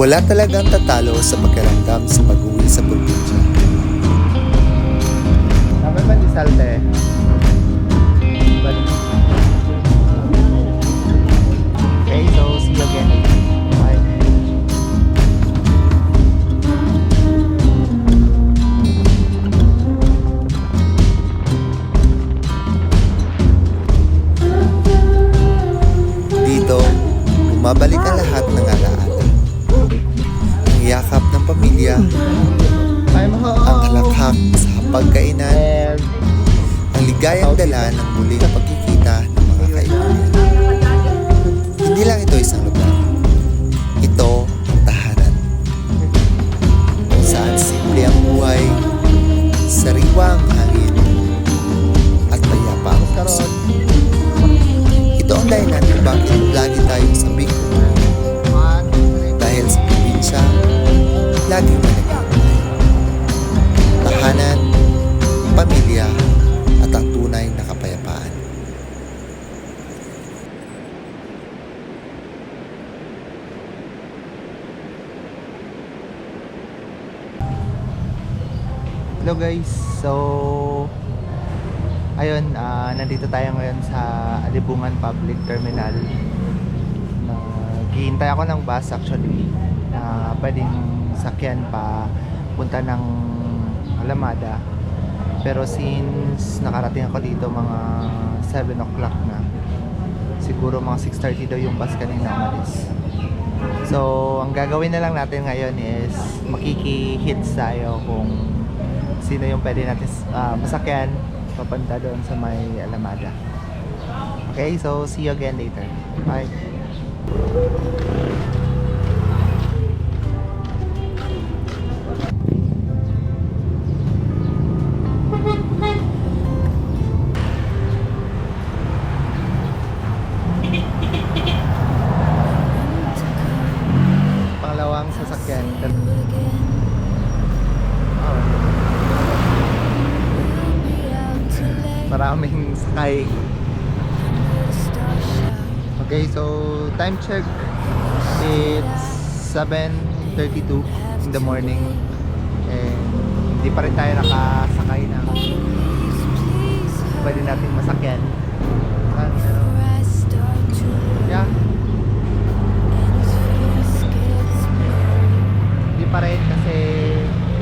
Wala talagang tatalo sa pakiramdam sa pag-uwi sa probinsya. Dapat ba ni Salte? Okay, so see you again. Bye. Dito, bumabalik ang lahat ng alaala. Ang halakhak sa pagkainan, ang ligayang dala ng muling pagkikita ng mga kaibigan. Hindi lang ito isang guys, so ayun, ah, nandito tayo ngayon sa Alibungan Public Terminal. Naghihintay ako ng bus actually na pwedeng sakyan pa punta ng Alamada. Pero since nakarating ako dito mga 7 o'clock na, siguro mga 6.30 daw yung bus kanina umalis. So, ang gagawin na lang natin ngayon is makiki-hits tayo kung sino yung pwede natin ah, masakyan papunta doon sa may Alamada. Okay, so see you again later. Bye. Sakay. Okay, so time check. It's 7.32 in the morning. And hindi pa rin tayo nakasakay ng pwede nating masakyan. Yeah. Hindi pa rin kasi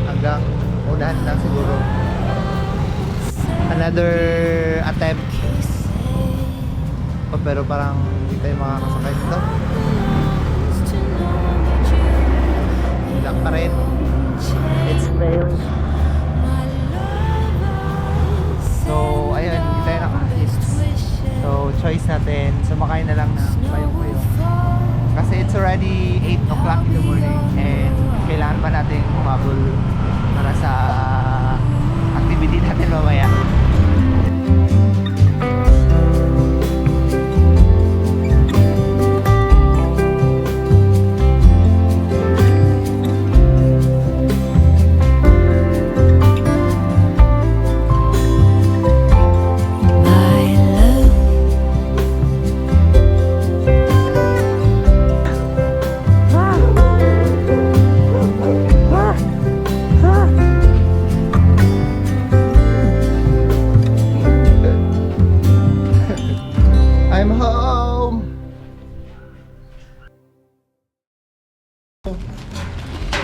hanggang unahan lang siguro. Another attempt. Oh, pero parang hindi tayo makakasakay dito. Wala pa rin. It's failed. So, ayun, hindi tayo nakahit. So, choice natin, sumakay na lang ng payong-payong. Kasi it's already 8 o'clock in the morning and kailangan pa natin humabol para sa activity natin mamaya.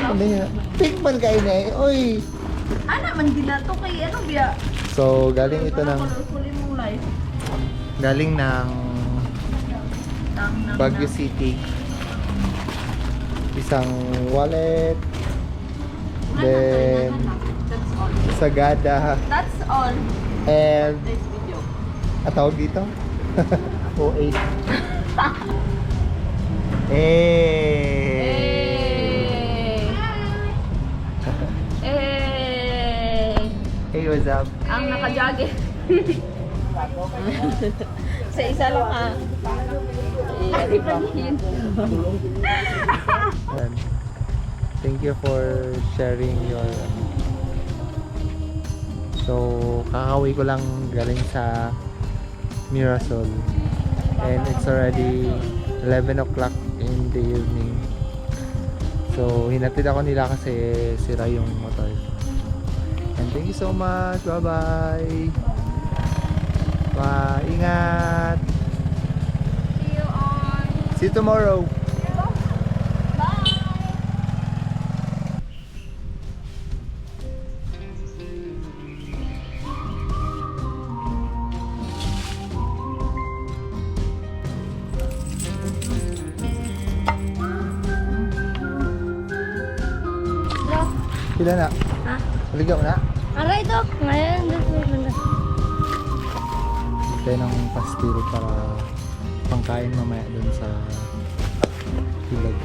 Ano yan? Pink man kayo na eh. Uy! Ana man gina to kay ano biya? So, galing ito ng... Galing ng. Baguio City. Isang wallet. Then. Sagada. That's all. And, This video. at tawag dito? O8. Eh! What's up? Ang naka-jogging. Sa isa lang ah. Yun? Yan. Thank you for sharing your So, kakauwi ko lang galing sa Mirasol. And it's already 11 o'clock in the evening. So, hinatid ako nila kasi sira yung motor. And thank you so much. Bye-bye. và Ingat. See you on. See you tomorrow. Bye. Pila na? Maligaw na? Aray ito. Ngayon. Tayo ng pastil para pangkain mamaya dun sa ilog.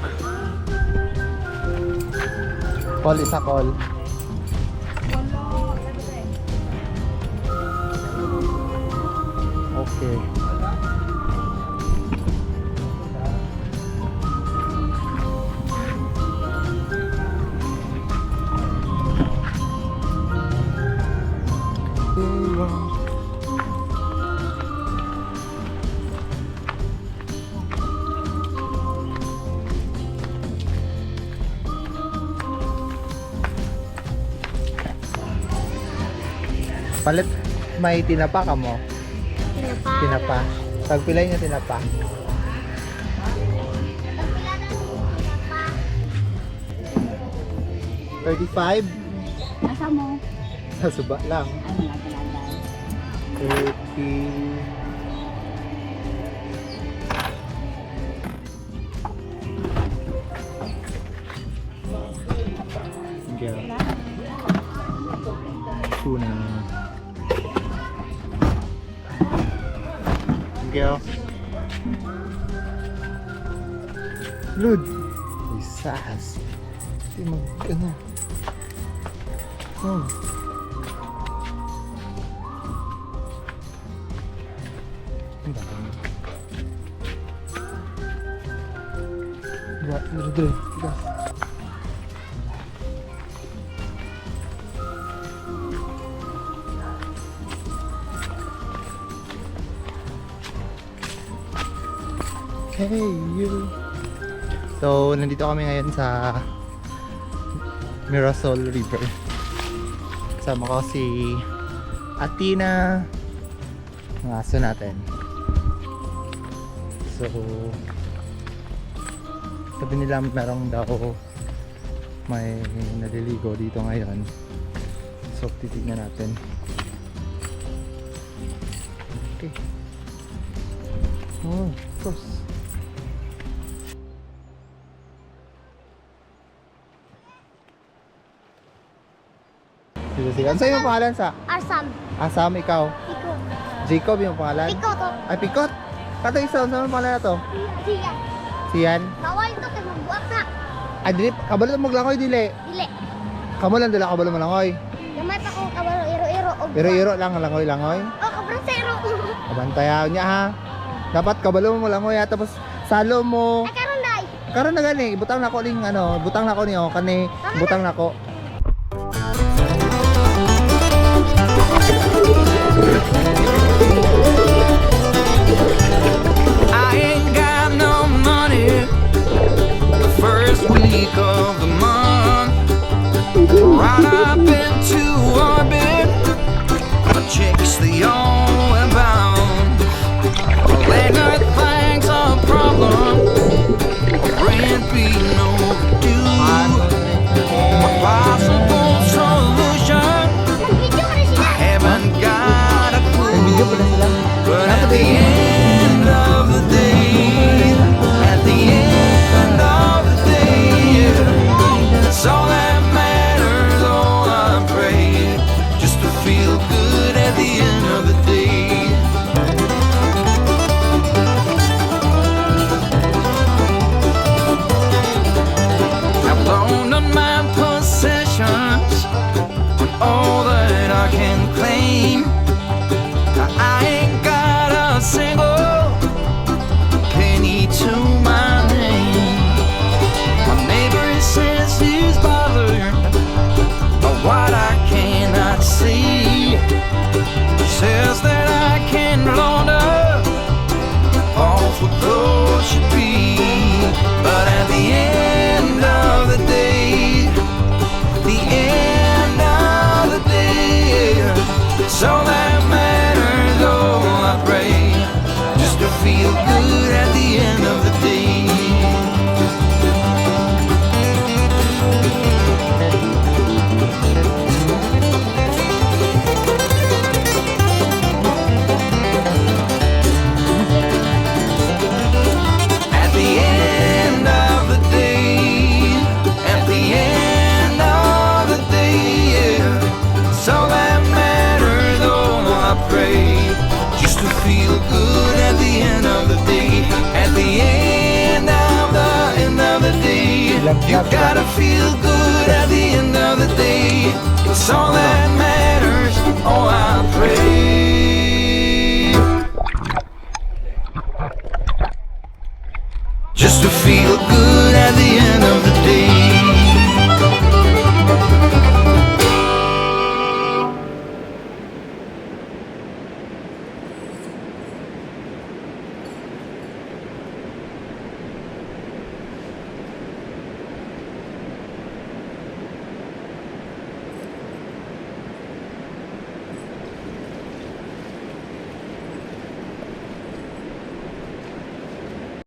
Call isa call. Okay. Palit may tinapa ka mo. Tinapa. Tagpilay niya tinapa. Thirty-five? Asa mo? Sa suba lang. Ano Thirty... Yeah. Tuna. You. Lud. Isas. Hindi mag... Ano? Oh. Dito. Hey, you. So, nandito kami ngayon sa Mirasol River. Kasama ko si Atina, ang aso natin. So, sabi nila merong daw may naliligo dito ngayon. So, titignan natin. Okay. Oh, of course. Ano sa'yo yung pangalan sa? Arsam. Asam, ikaw. Iko. Jacob yung pangalan? To. Ay, Pikot! Kato isa, saan yung pangalan na to? Siya. Siyan? Kawal Ay, dili, kabalo mo maglangoy, dili. Dili. Kamo lang dila kabalo mo langoy. Gamay pa ko kabalo iro-iro og. Iro-iro lang, langoy-langoy. Oh, kabrasero. Abantayaw niya ha. Dapat kabalo mo langoy ha. Tapos, salo mo. Ay karon dai. Karon na gani, butang na ko ning ano, butang na ko niyo, kani, butang na ko. You gotta feel good at the end of the day. It's all that matters. Oh, I pray. Just to feel good at the end of the day.